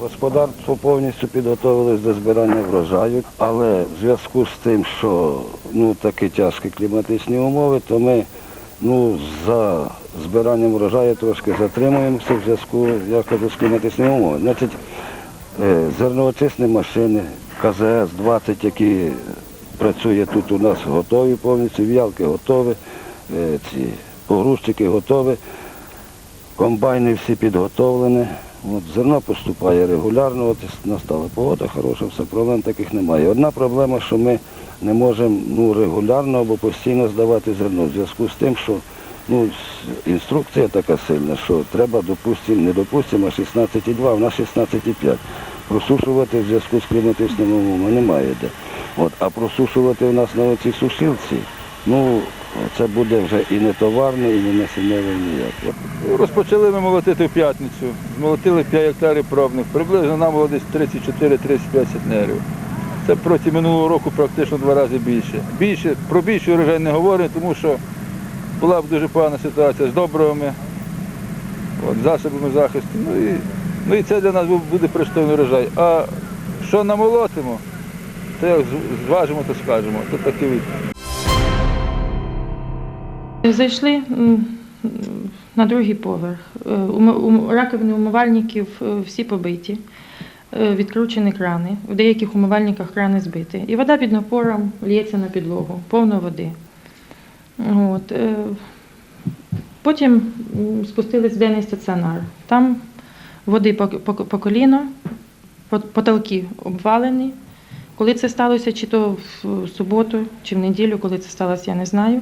Господарство повністю підготовилось до збирання врожаю, але в зв'язку з тим, що ну, такі тяжкі кліматичні умови, то ми ну, за збиранням врожаю трошки затримуємося в зв'язку з кліматичними умовами. Значить, е, зерноочисні машини, КЗС-20, які працює тут у нас, готові повністю, в'ялки готові, е, ці погрузчики готові. Комбайни всі підготовлені. От, зерно поступає регулярно, от настала погода хороша, все, проблем таких немає. Одна проблема, що ми не можемо ну, регулярно або постійно здавати зерно в зв'язку з тим, що ну, інструкція така сильна, що треба, допустимо, не допустимо, а 16,2, в нас 16,5. Просушувати в зв'язку з кліматичними умовами немає де. От, а просушувати у нас на оцій сушилці, ну, це буде вже і не товарне, і не насінневе ніяк. Розпочали ми молотити в п'ятницю. Молотили 5 гектарів пробних. Приблизно нам було десь 34-35 центнерів. Це проти минулого року практично два рази більше. Більше про більший урожай не говоримо, тому що була б дуже погана ситуація з добривами, от, засобами захисту. Ну і, ну і це для нас буде пристойний урожай. А що намолотимо, то як зважимо, то скажемо. Тут такий. Зайшли на другий поверх. Е, Раковини умивальників е, всі побиті, е, відкручені крани. В деяких умивальниках крани збиті. І вода під напором лється на підлогу, повно води. От. Потім спустились в денний стаціонар. Там води по коліно, потолки обвалені. Коли це сталося, чи то в суботу, чи в неділю, коли це сталося, я не знаю.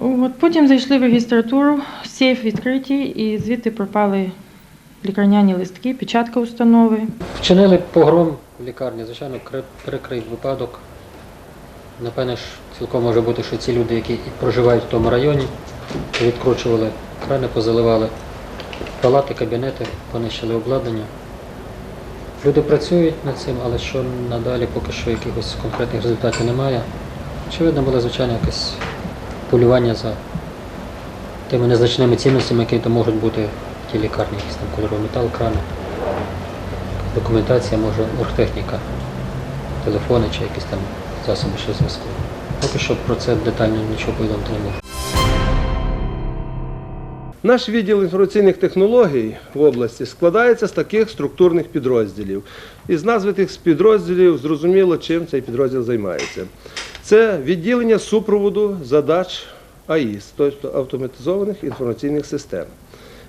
От, потім зайшли в регістратуру, сейф відкриті, і звідти пропали лікарняні листки, печатка установи. Вчинили погром в лікарні, звичайно, кри- прикрий випадок. Напевне, ж цілком може бути, що ці люди, які проживають в тому районі, відкручували крани, позаливали палати, кабінети, понищили обладнання. Люди працюють над цим, але що надалі поки що якихось конкретних результатів немає. Очевидно, було, звичайно, якесь полювання за тими незначними цінностями, які то можуть бути в тій лікарні, якийсь там кольоровий метал, крани документація, може оргтехніка, телефони чи якісь там засоби ще зв'язку. Поки що про це детально нічого повідомити не можу. Наш відділ інформаційних технологій в області складається з таких структурних підрозділів. Із назви тих підрозділів зрозуміло, чим цей підрозділ займається. Це відділення супроводу задач АІС, тобто автоматизованих інформаційних систем,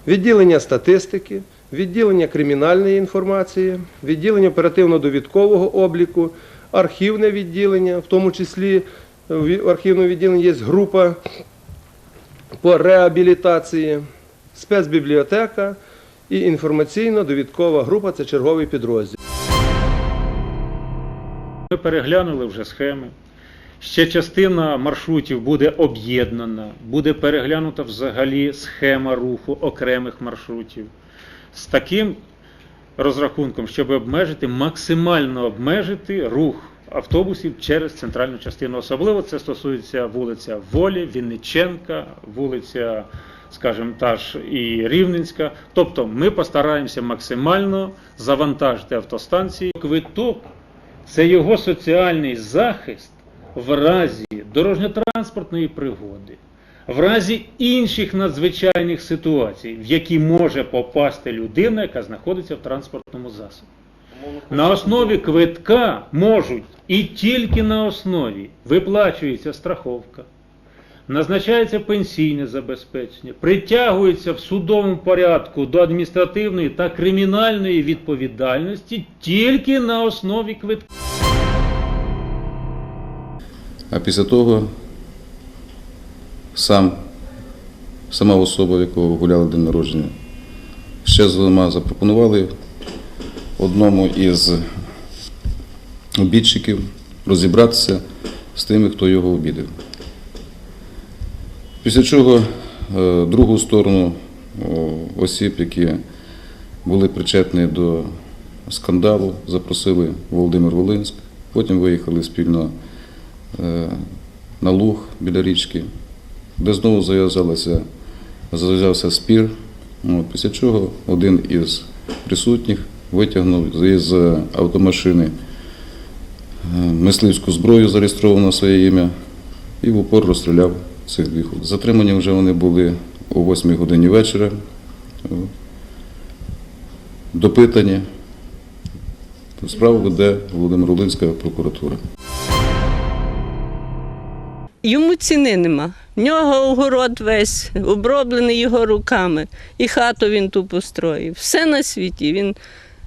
відділення статистики, відділення кримінальної інформації, відділення оперативно-довідкового обліку, архівне відділення, в тому числі в архівному відділенні є група по реабілітації, спецбібліотека і інформаційно-довідкова група це черговий підрозділ. Ми переглянули вже схеми. Ще частина маршрутів буде об'єднана, буде переглянута взагалі схема руху окремих маршрутів. З таким розрахунком, щоб обмежити, максимально обмежити рух автобусів через центральну частину. Особливо це стосується вулиця Волі, Вінниченка, вулиця, скажімо, та ж і Рівненська. Тобто ми постараємося максимально завантажити автостанції. Квиток це його соціальний захист в разі дорожньо-транспортної пригоди, в разі інших надзвичайних ситуацій, в які може попасти людина, яка знаходиться в транспортному засобі. На основі квитка можуть і тільки на основі виплачується страховка, назначається пенсійне забезпечення, притягується в судовому порядку до адміністративної та кримінальної відповідальності тільки на основі квитка. А після того сам, сама особа, в якого гуляли день народження, ще зокрема запропонували одному із обідчиків розібратися з тими, хто його обідав. Після чого е, другу сторону осіб, які були причетні до скандалу, запросили Володимир Волинськ, потім виїхали спільно е, на луг біля річки, де знову зав'язався спір. От, після чого один із присутніх витягнув із автомашини е, мисливську зброю, зареєстровану своє ім'я, і в упор розстріляв цих двох. Затримані вже вони були о 8 годині вечора, е, допитані. Справу веде Володимир-Волинська прокуратура. Йому ціни нема. В нього огород весь оброблений його руками. І хату він ту построїв. Все на світі. Він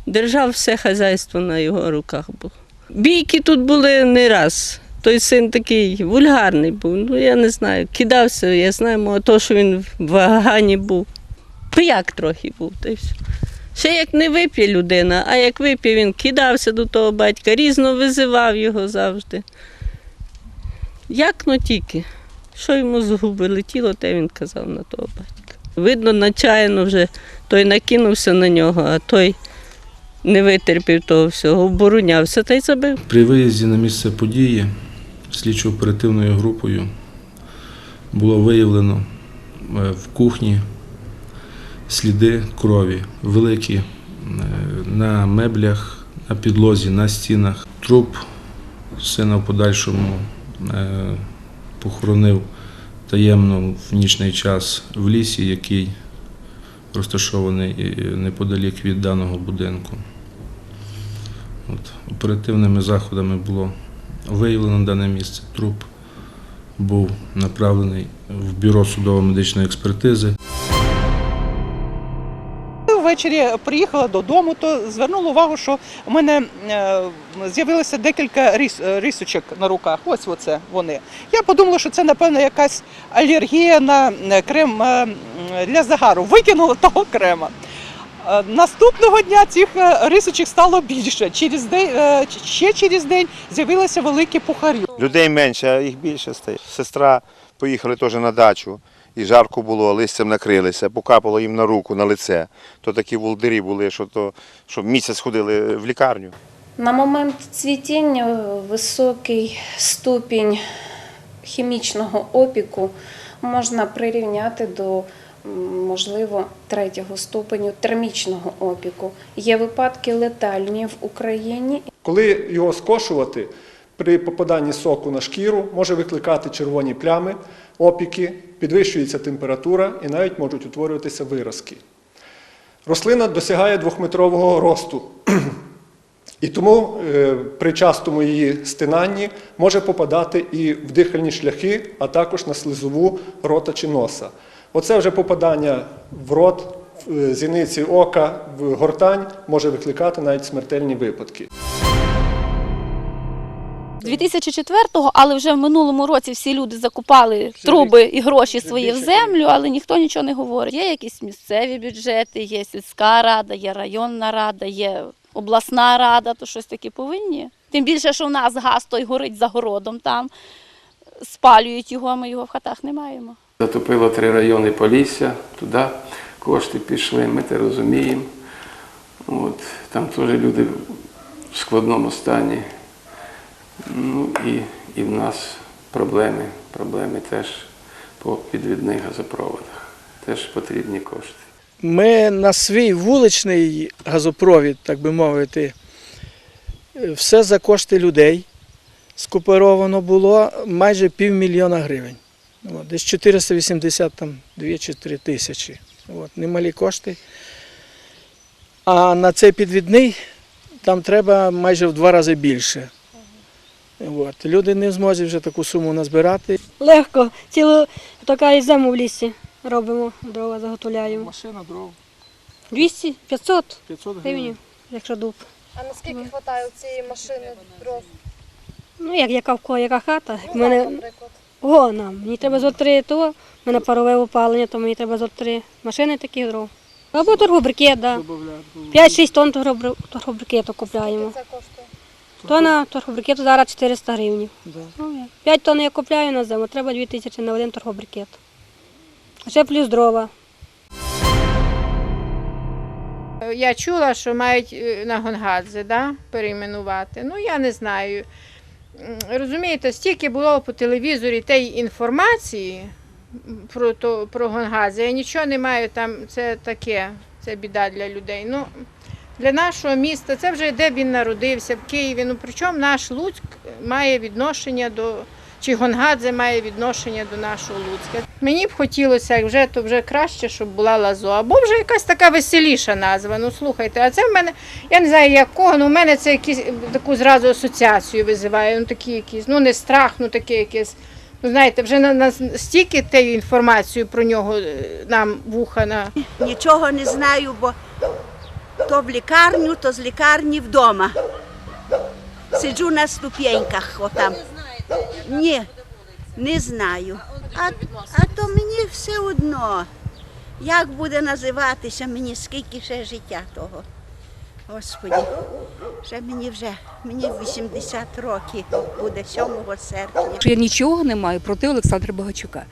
держав все хазяйство на його руках. було. Бійки тут були не раз. Той син такий вульгарний був. Ну я не знаю. Кидався, я знаю, може, то, що він в Гагані був. Пияк трохи був. Та й все. Ще як не вип'є людина, а як вип'є, він кидався до того батька, різно визивав його завжди. Як ну тільки. Що йому з губи летіло, те він казав на того батька. Видно, начаяно вже той накинувся на нього, а той не витерпів того всього, оборонявся та й забив. При виїзді на місце події слідчо-оперативною групою було виявлено е, в кухні сліди крові, великі е, на меблях, на підлозі, на стінах. Труп сина в подальшому похоронив таємно в нічний час в лісі, який розташований е, неподалік від даного будинку. От, оперативними заходами було виявлено дане місце. Труп був направлений в бюро судово-медичної експертизи. Ввечері приїхала додому, то звернула увагу, що у мене е, з'явилося декілька ріс, е, рисочок на руках. Ось оце вони. Я подумала, що це, напевно, якась алергія на е, крем для загару. Викинула того крема. Наступного дня цих рисочок стало більше. Через день, ще через день з'явилися великі пухарі. Людей менше, їх більше стає. Сестра поїхали теж на дачу, і жарко було, листям накрилися, покапало їм на руку, на лице. То такі волдирі були, що, то, що місяць ходили в лікарню. На момент цвітіння високий ступінь хімічного опіку можна прирівняти до можливо третього ступеню термічного опіку. Є випадки летальні в Україні. Коли його скошувати, при попаданні соку на шкіру може викликати червоні плями, опіки, підвищується температура і навіть можуть утворюватися виразки. Рослина досягає двохметрового росту. І тому е, при частому її стинанні може попадати і в дихальні шляхи, а також на слизову рота чи носа. Оце вже попадання в рот, в е, зіниці ока, в гортань може викликати навіть смертельні випадки. 2004-го, але вже в минулому році всі люди закупали труби і гроші свої в землю, але ніхто нічого не говорить. Є якісь місцеві бюджети, є сільська рада, є районна рада, є обласна рада, то щось таке повинні. Тим більше, що в нас газ той горить за городом там, спалюють його, а ми його в хатах не маємо. Затопило три райони Полісся, туди кошти пішли, ми це розуміємо. От, там теж люди в складному стані. Ну і, і в нас проблеми, проблеми теж по підвідних газопроводах. Теж потрібні кошти. Ми на свій вуличний газопровід, так би мовити, все за кошти людей скооперовано було майже півмільйона гривень. Десь 482 чи 3 тисячі. От, немалі кошти. А на цей підвідний там треба майже в два рази більше. От, люди не зможуть вже таку суму назбирати. Легко, цілу така і зиму в лісі робимо, дрова заготовляємо. Машина дров 200, 500 500 гривень, якщо дуб. А наскільки вистачає цієї машини дров? Ну, як яка в кого, яка хата. Як Ну, мене, наприклад. о, нам, мені треба зо три то, в мене парове опалення, то мені треба зо три машини таких дров. Або торгобрикет, да. 5-6 тонн торгобри- торгобрикету купляємо. Це коштує. Тона торгобрикету зараз 400 гривень. Ну, 5 тонн я купляю на зиму, треба 2 тисячі на один торгобрикет. А ще плюс дрова. Я чула, що мають е, на Гонгадзе да, перейменувати. Ну, я не знаю. Розумієте, стільки було по телевізорі тієї інформації про, то, про Гонгадзе. Я нічого не маю там, це таке, це біда для людей. Ну, для нашого міста. Це вже де він народився, в Києві. Ну причому наш Луцьк має відношення до. Чи Гонгадзе має відношення до нашого Луцька. Мені б хотілося, вже то вже краще, щоб була лазо, або вже якась така веселіша назва. Ну слухайте, а це в мене, я не знаю якого, ну в мене це якісь таку зразу асоціацію визиває. Ну такі якісь, ну не страх, ну таке якесь. Ну знаєте, вже на нас стільки тією інформацією про нього е, нам вуха на Нічого не знаю, бо то в лікарню, то з лікарні вдома. Сиджу на ступеньках отам. Ні, не знаю. А, а то мені все одно. Як буде називатися мені, скільки ще життя того. Господі, вже мені вже, мені 80 років буде 7 серпня. я нічого не маю проти Олександра Богачука.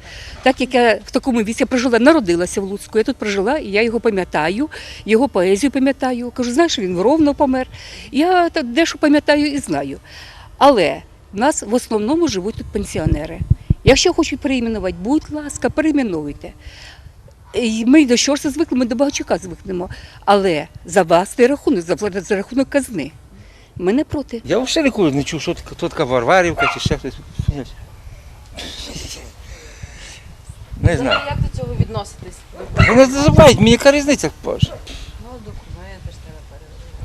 Так як я в такому віці прожила, народилася в Луцьку, я тут прожила, і я його пам'ятаю, його поезію пам'ятаю. Кажу, знаєш, він ровно помер. Я та- дещо пам'ятаю і знаю. Але в нас в основному живуть тут пенсіонери. Якщо хочуть переіменувати, будь ласка, переіменуйте. І Ми до Щорса звикли, ми до Богачука звикнемо. Але за власний рахунок, за, за рахунок казни. Ми не проти. Я взагалі ніколи не чув, що хто така Варварівка чи ще хтось. Не знаю. Як до цього відноситись? Вони забувають, мені яка різниця боже.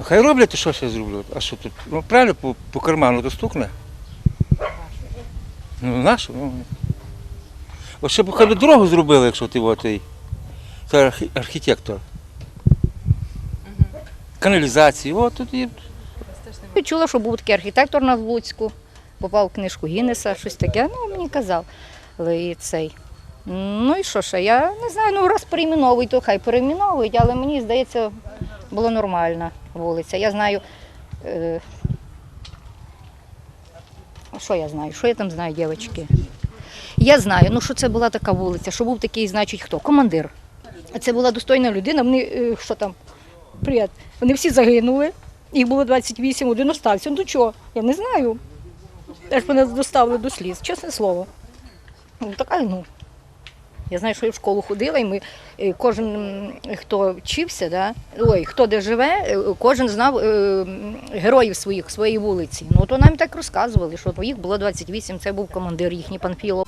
Хай роблять, що я зроблю. А що тут? Ну правильно по, по карману то стукне. Ну, нашу. Ну. От щоб хай би дорогу зробили, якщо ти архі- архітектор. Каналізації, от тут Я Чула, що був такий архітектор на Луцьку, попав в книжку Гіннеса, щось таке. Ну, мені казав. Але і цей. Ну і що ще? Я не знаю, ну раз перейменовують, то хай перейменовують, але мені здається, була нормальна вулиця. Я знаю. Е... Що я знаю? Що я там знаю, дівчатки? Я знаю, ну що це була така вулиця, що був такий, значить, хто? Командир. Це була достойна людина. Вони е, що там? Привіт. Вони всі загинули. Їх було 28, один остався. Ну чого? Я не знаю. Аж мене доставили до сліз, чесне слово. Ну, така, ну. Я знаю, що я в школу ходила, і ми е, кожен, хто вчився, да, ой, хто де живе, е, кожен знав е, героїв своїх, своєї вулиці. Ну то нам так розказували, що їх було 28, це був командир їхній Панфілов.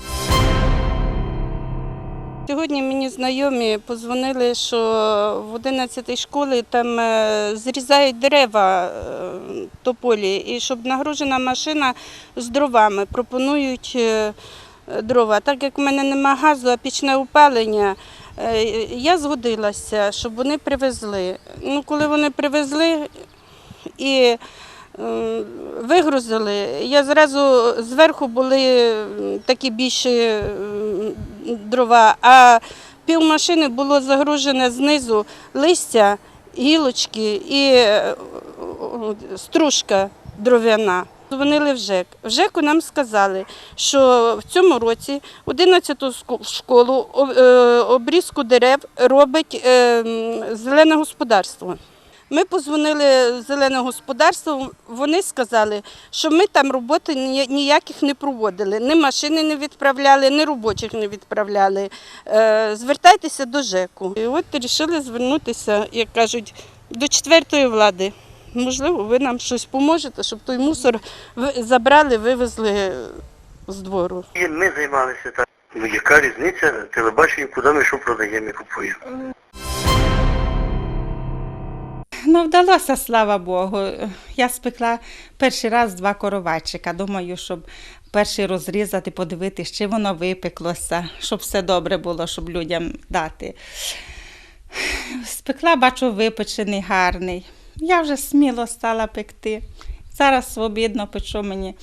Сьогодні мені знайомі позвонили, що в 11 школі там е, зрізають дерева е, тополі, і щоб нагружена машина з дровами пропонують е, дрова. Так як в мене нема газу, а пічне опалення, я згодилася, щоб вони привезли. Ну, коли вони привезли і вигрузили, я зразу зверху були такі більші дрова, а пів машини було загружене знизу листя, гілочки і е, стружка дров'яна. Дзвонили в ЖЕК. В ЖЕКу нам сказали, що в цьому році 11-ту школу е, обрізку дерев робить е, зелене господарство. Ми позвонили зелене господарство, вони сказали, що ми там роботи ніяких не проводили, ні машини не відправляли, ні робочих не відправляли. Е, Звертайтеся до ЖЕКу. І от вирішили звернутися, як кажуть, до четвертої влади. Можливо, ви нам щось поможете, щоб той мусор забрали, вивезли з двору. І ми займалися так. Ну яка різниця телебачення, куди ми що продаємо і купуємо? Ну, вдалося, слава Богу. Я спекла перший раз два коровайчика. Думаю, щоб перший розрізати, подивитися, чи воно випеклося, щоб все добре було, щоб людям дати. Спекла, бачу, випечений, гарний. Я вже сміло стала пекти. Зараз свобідно печу мені.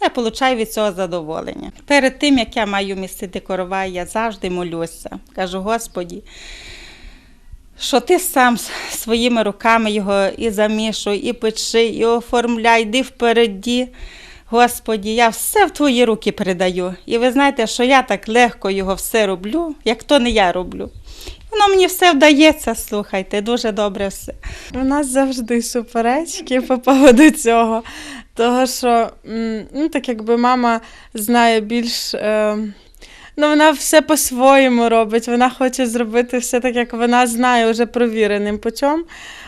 Я отримую від цього задоволення. Перед тим, як я маю місити коровай, я завжди молюся. Кажу, Господі, що ти сам своїми руками його і замішуй, і печи, і оформляй, йди впереді. Господі, я все в твої руки передаю. І ви знаєте, що я так легко його все роблю, як то не я роблю. Воно мені все вдається, слухайте, дуже добре все. У нас завжди суперечки по поводу цього. Того, що ну, так якби мама знає більш е, Ну, вона все по-своєму робить. Вона хоче зробити все так, як вона знає, вже провіреним путем.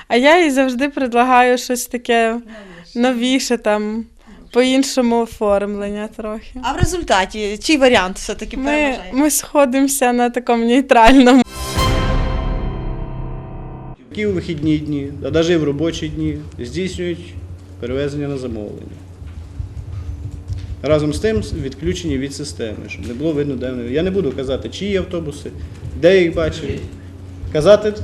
А я їй завжди предлагаю щось таке новіше, там, по-іншому оформлення трохи. А в результаті чий варіант все-таки Ми, переважає? ми сходимося на такому нейтральному. Які у вихідні дні, а навіть і в робочі дні здійснюють перевезення на замовлення. Разом з тим відключені від системи, щоб не було видно, де вони. Я не буду казати, чиї автобуси, де їх бачив. Казати.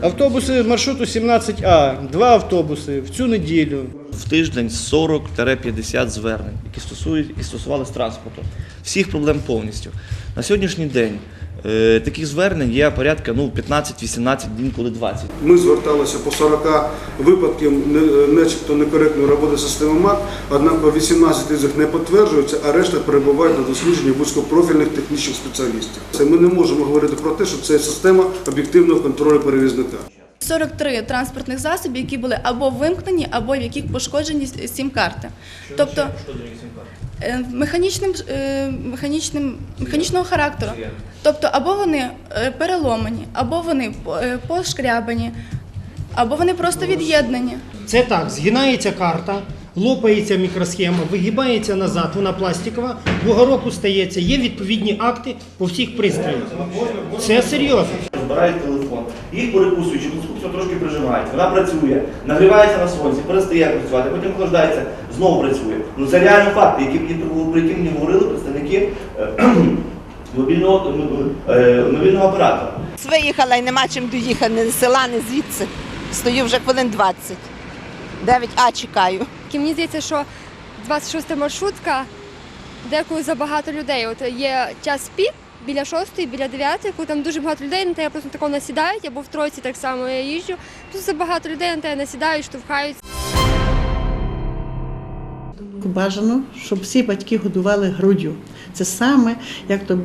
Автобуси маршруту 17А, два автобуси в цю неділю. в тиждень 40-50 звернень, які стосують і стосувалися транспорту. Всіх проблем повністю. На сьогоднішній день таких звернень є порядка ну, 15-18, інколи 20. Ми зверталися по 40 випадків начебто некоректної роботи системи МАК, однак 18 з них не підтверджуються, а решта перебувають на дослідженні вузькопрофільних технічних спеціалістів. Це ми не можемо говорити про те, що це система об'єктивного контролю перевізника. 43 транспортних засобів, які були або вимкнені, або в яких пошкоджені сім-карти. Тобто е, механічним, е, механічним, механічного характеру. Тобто або вони е, переломані, або вони е, пошкрябані, або вони просто від'єднані. Це так, згинається карта, лопається мікросхема, вигибається назад, вона пластикова, бугорок устається, є відповідні акти по всіх пристроях. Це серйозно. Збирають телефон, їх перекусують, чи трошки прижимають, вона працює, нагрівається на сонці, перестає працювати, потім охлаждається, знову працює. Ну це реально факти, які, які- про які мені говорили представники е, мобільного, е, мобільного оператора. Виїхала і нема чим доїхати, ні з села, ні звідси. Стою вже хвилин 20. 9А чекаю. Мені здається, що 26 маршрутка деколи забагато людей. От є час пік біля 6, біля 9, коли там дуже багато людей, на тебе просто тако насідають, або в тройці так само я їжджу. Тут забагато людей на тебе насідають, штовхають. Бажано, щоб всі батьки годували груддю. Це саме як то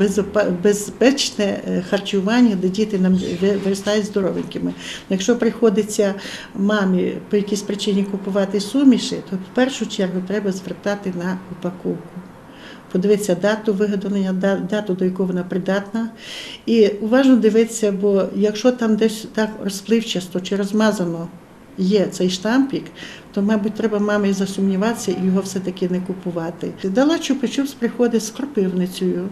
безпечне е, харчування, де діти нам виростають здоровенькими. Якщо приходиться мамі по якійсь причині купувати суміші, то в першу чергу треба звертати на упаковку. Подивитися дату виготовлення, дату, до якої вона придатна. І уважно дивитися, бо якщо там десь так розпливчасто чи розмазано є цей штампік, то, мабуть, треба мамі засумніватися і його все-таки не купувати. Дала чупи-чупс приходить з кропивницею,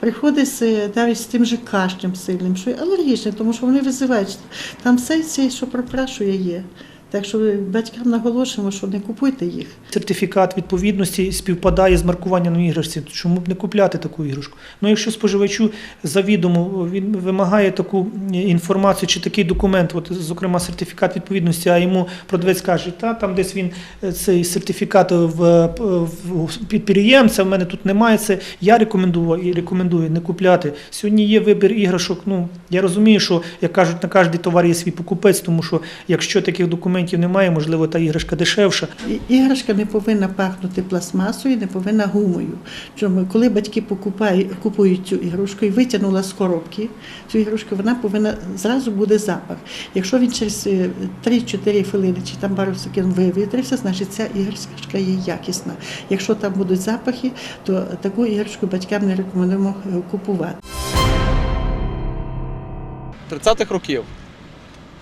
приходить навіть з тим же кашлем сильним, що алергічним, тому що вони визивають. Там все це, що пропрашує, є. Так що батькам наголошуємо, що не купуйте їх. Сертифікат відповідності співпадає з маркуванням на іграшці. Чому б не купляти таку іграшку? Ну, якщо споживачу завідомо він вимагає таку інформацію чи такий документ, от, зокрема сертифікат відповідності, а йому продавець каже, та там десь він е, цей сертифікат в, в підприємця, в мене тут немає. Це я рекомендую і рекомендую не купляти. Сьогодні є вибір іграшок. Ну я розумію, що як кажуть, на кожний товар є свій покупець, тому що якщо таких документів немає, можливо, та іграшка дешевша. Іграшка не повинна пахнути пластмасою, не повинна гумою. Чому коли батьки покупають, купують цю іграшку і витягнула з коробки цю іграшку, вона повинна зразу буде запах. Якщо він через е, 3-4 хвилини чи там пару секунд вивітрився, значить ця іграшка є якісна. Якщо там будуть запахи, то таку іграшку батькам не рекомендуємо е, купувати. 30-х років.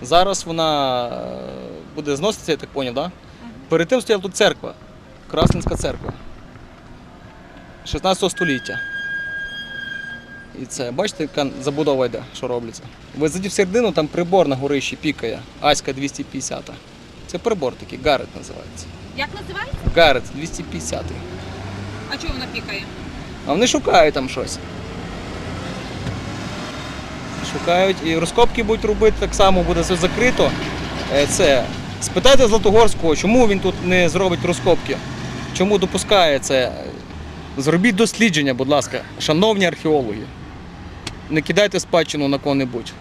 Зараз вона е, буде зноситися, я так поняв, да? Перед тим стояла тут церква, Красненська церква. 16 століття. І це, бачите, яка забудова йде, що робиться. Ви зайдіть в середину, там прибор на горищі пікає, Аська 250. Це прибор такий, Гарет називається. Як називається? Гарет 250. А чого вона пікає? А вони шукають там щось. Шукають і розкопки будуть робити, так само буде все закрито. Е, Це. Спитайте Златогорського, чому він тут не зробить розкопки? Чому допускає це? Зробіть дослідження, будь ласка, шановні археологи. Не кидайте спадщину на кого-небудь.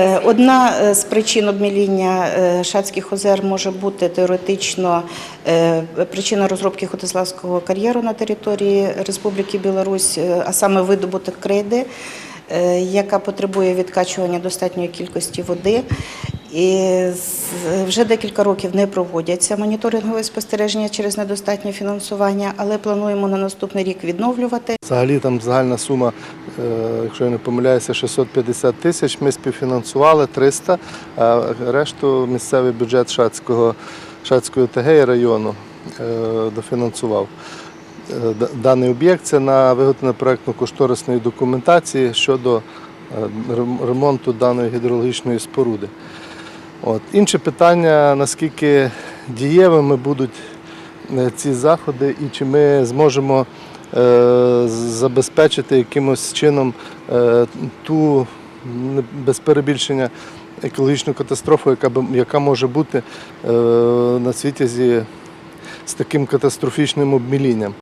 Е, Одна е, з причин обміління е, Шацьких озер може бути теоретично причина розробки Хотиславського кар'єру на території Республіки Білорусь, а саме видобуток крейди, яка потребує відкачування достатньої кількості води. І вже декілька років не проводяться моніторингові спостереження через недостатнє фінансування, але плануємо на наступний рік відновлювати. Взагалі там загальна сума, е, якщо я не помиляюся, 650 тисяч. Ми співфінансували 300, а решту місцевий бюджет Шацького, Шацької ОТГ і району е, дофінансував. Е, Даний об'єкт це на виготовлення проєктно-кошторисної документації щодо е, ремонту даної гідрологічної споруди. От. Інше питання, наскільки дієвими будуть е, ці заходи і чи ми зможемо забезпечити якимось чином ту без перебільшення екологічну катастрофу, яка, яка може бути на світі з таким катастрофічним обмілінням.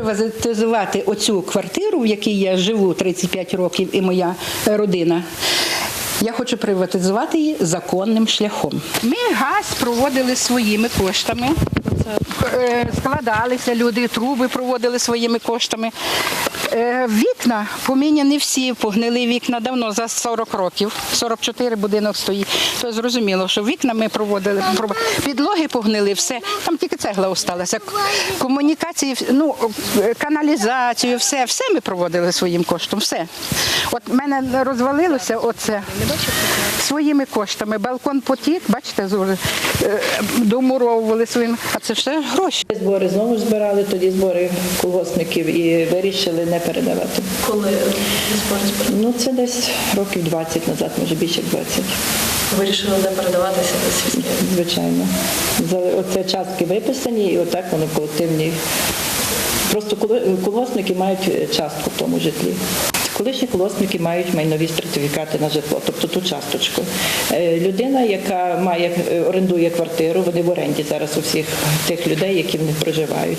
Приватизувати оцю квартиру, в якій я живу 35 років, і моя родина. Я хочу приватизувати її законним шляхом. Ми газ проводили своїми коштами. Е, Складалися люди, труби проводили своїми коштами. Е, Вікна поміняні всі, погнили вікна давно, за 40 років. 44 будинок стоїть. То зрозуміло, що вікна ми проводили, підлоги погнили, все. Там тільки цегла осталася. Комунікації, ну, е, каналізацію, все, все ми проводили своїм коштом. Все. От мене розвалилося оце своїми коштами. Балкон потік, бачите, е, домуровували своїм. А це все гроші. Збори знову збирали тоді збори колгоспників і вирішили не передавати. Коли збори збори? Ну це десь років 20 назад, може більше 20. Вирішили не передаватися до сільських. Звичайно. За оце частки виписані, і отак вони колективні. Просто колгоспники мають частку в тому житлі. Колишні колгоспники мають майнові сертифікати на житло, тобто ту часточку. Е, Людина, яка має е, орендує квартиру, вони в оренді зараз у всіх тих людей, які в них проживають,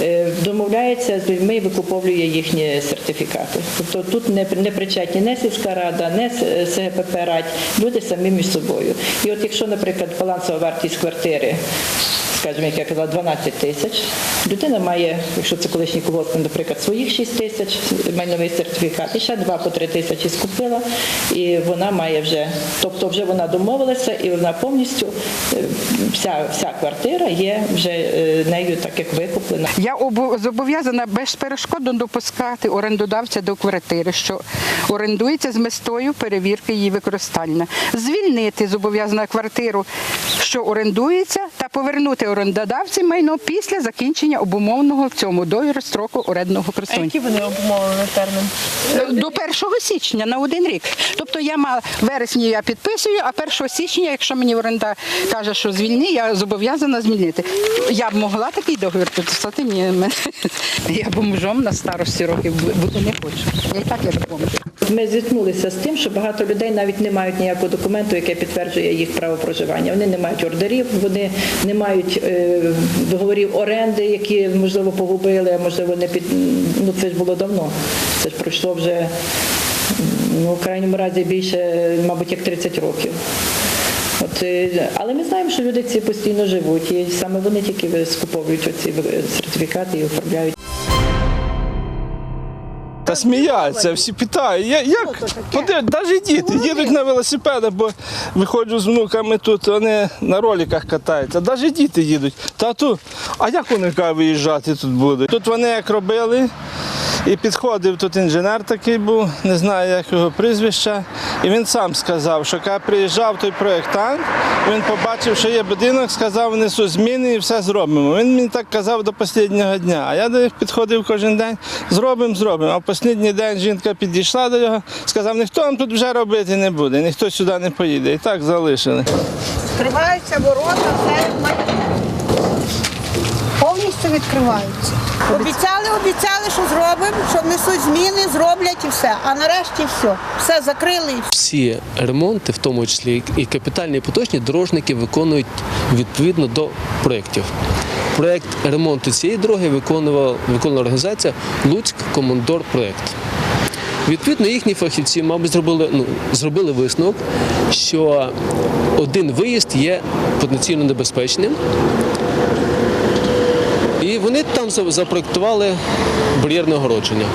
е, домовляється з людьми і викуповує їхні сертифікати. Тобто тут не, не причетні не сільська рада, не СГПП рать, люди самі між собою. І от якщо, наприклад, балансова вартість квартири скажімо, як я казала, 12 тисяч. Людина має, якщо це колишній колгосп, наприклад, своїх 6 тисяч, майновий сертифікат, і ще 2 по 3 тисячі скупила, і вона має вже, тобто вже вона домовилася, і вона повністю, е, вся, вся квартира є вже е, нею так як викуплена. Я зобов'язана безперешкодно допускати орендодавця до квартири, що орендується з метою перевірки її використання. Звільнити зобов'язана квартиру, що орендується, та повернути орендодавці майно після закінчення обумовленого в цьому договорі строку орендного користування. Які вони обумовлені термін? До 1 січня на один рік. Тобто я мала в вересні я підписую, а 1 січня, якщо мені оренда каже, що звільни, я зобов'язана звільнити. Я б могла такий договір підписати. Ні, мене- я бомжом на старості років бути не хочу. Я і так як бомж. Ми зіткнулися з тим, що багато людей навіть не мають ніякого документу, який підтверджує їх право проживання. Вони не мають ордерів, вони не мають е, договорів оренди, які можливо погубили, а можливо не під ну це ж було давно. Це ж пройшло вже ну, в крайньому разі більше, мабуть, як 30 років. От, е, але ми знаємо, що люди ці постійно живуть, і саме вони тільки скуповують оці сертифікати і оформляють. Та сміються, всі питають, я, як? Навіть діти їдуть на велосипедах, бо виходжу з внуками тут, вони на роликах катаються. Навіть діти їдуть. Тату, а як вони кажуть, виїжджати тут будуть? Тут вони як робили, і підходив тут інженер такий був, не знаю, як його прізвище. І він сам сказав, що коли приїжджав той проєктант, він побачив, що є будинок, сказав, внесу зміни і все зробимо. Він мені так казав до останнього дня. А я до них підходив кожен день, зробимо, зробимо. А в останній день жінка підійшла до нього, сказав, ніхто вам тут вже робити не буде, ніхто сюди не поїде. І так залишили. Відкриваються ворота, все повністю відкриваються. Обіцяли, обіцяли, що зробимо, що внесуть зміни, зроблять і все. А нарешті все. Все закрили Всі ремонти, в тому числі і капітальні і поточні, дорожники виконують відповідно до проєктів. Проєкт ремонту цієї дороги виконувала, виконувала організація Луцьк Командор Проєкт. Відповідно, їхні фахівці, мабуть, зробили, ну, зробили висновок, що один виїзд є потенційно небезпечним. Вони там за- запроектували бар'єрне огородження.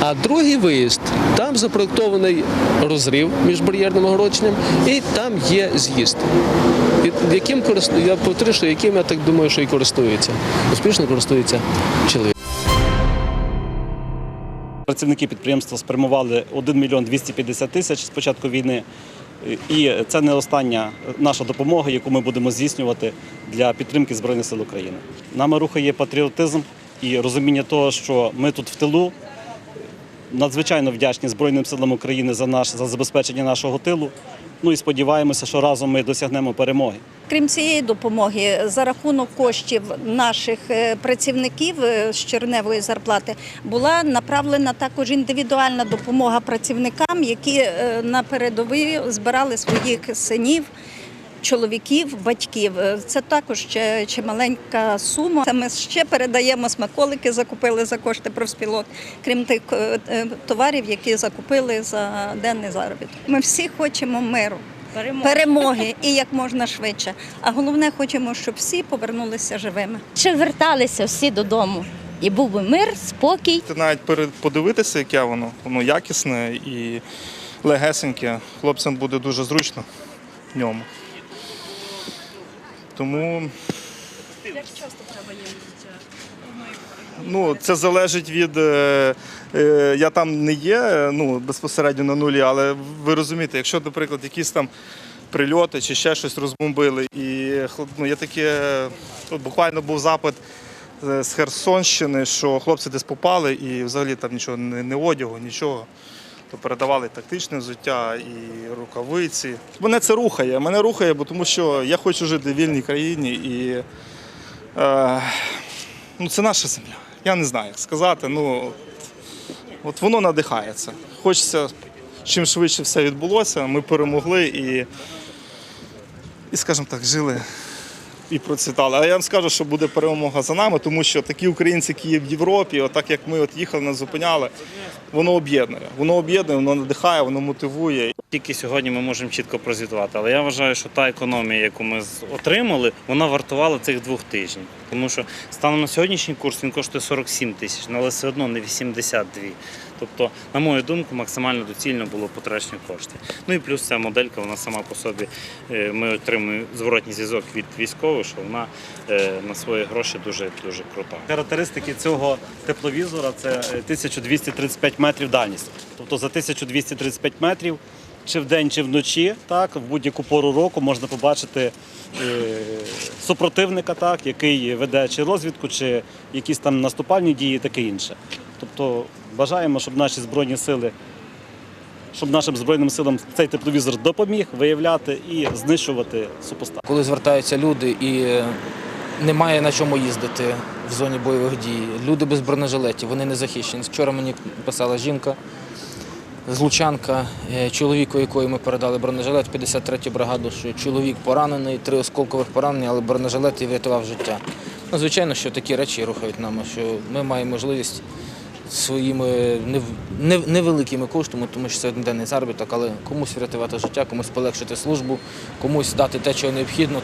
А другий виїзд там запроєктований розрив між бар'єрним огородженням і там є з'їзд. Яким я повторю, що яким я так думаю, що і користується. Успішно користується чоловік. Працівники підприємства спрямували 1 мільйон 250 тисяч з початку війни. І це не остання наша допомога, яку ми будемо здійснювати для підтримки Збройних сил України. Нами рухає патріотизм і розуміння того, що ми тут в тилу. Надзвичайно вдячні Збройним силам України за наш за забезпечення нашого тилу. Ну і сподіваємося, що разом ми досягнемо перемоги. Крім цієї допомоги, за рахунок коштів наших е, працівників е, з черневої зарплати була направлена також індивідуальна допомога працівникам, які е, на передовій збирали своїх синів. Чоловіків, батьків Е, це також ще чималенька сума. Це ми ще передаємо смаколики, закупили за кошти профспілок, крім тих е, е, товарів, які закупили за денний заробіток. Ми всі хочемо миру. Перемоги. і як можна швидше. А головне, хочемо, щоб всі повернулися живими. Щоб верталися всі додому. І був би мир, спокій. Ти навіть подивитися, яке воно, воно якісне і легесеньке. Хлопцям буде дуже зручно в ньому. Тому Як часто треба їздити? ну, це залежить від. е, е, Я там не є ну, безпосередньо на нулі, але ви розумієте, якщо, наприклад, якісь там прильоти чи ще щось розбомбили, і ну, є таке, от буквально був запит е, з Херсонщини, що хлопці десь попали і взагалі там нічого не одягу, нічого. То передавали тактичне взуття і рукавиці. Мене це рухає. Мене рухає, бо тому що я хочу жити в вільній країні і е, ну, це наша земля. Я не знаю, як сказати. Ну, от воно надихається. Хочеться, чим швидше все відбулося, ми перемогли і, і скажімо так, жили і процвітали. Але я вам скажу, що буде перемога за нами, тому що такі українці, які є в Європі, отак як ми от їхали, нас зупиняли, воно об'єднує. Воно об'єднує, воно надихає, воно мотивує. Тільки сьогодні ми можемо чітко прозвітувати, але я вважаю, що та економія, яку ми отримали, вона вартувала цих двох тижнів. Тому що станом на сьогоднішній курс він коштує 47 тисяч, але все одно не 82. Тобто, на мою думку, максимально доцільно було потрачені кошти. Ну і плюс ця моделька, вона сама по собі, е, ми отримуємо зворотній зв'язок від військових, що вона е, на свої гроші дуже дуже крута. Характеристики цього тепловізора це е, 1235 метрів дальність. Тобто за 1235 метрів, чи вдень, чи вночі, так, в будь-яку пору року можна побачити е, супротивника, так, який веде чи розвідку, чи якісь там наступальні дії, таке інше. Тобто бажаємо, щоб наші збройні сили. Щоб нашим збройним силам цей тепловізор допоміг виявляти і знищувати супостат. Коли звертаються люди і е, немає на чому їздити в зоні бойових дій, люди без бронежилетів, вони не захищені. Вчора мені писала жінка, злучанка, е, чоловіку, якої ми передали бронежилет, 53-ю бригаду, що чоловік поранений, три осколкових поранення, але бронежилет і врятував життя. Ну, звичайно, що такі речі рухають нами, що ми маємо можливість своїми нев- нев- невеликими коштами, тому що це денний заробіток, але комусь врятувати життя, комусь полегшити службу, комусь дати те, чого необхідно.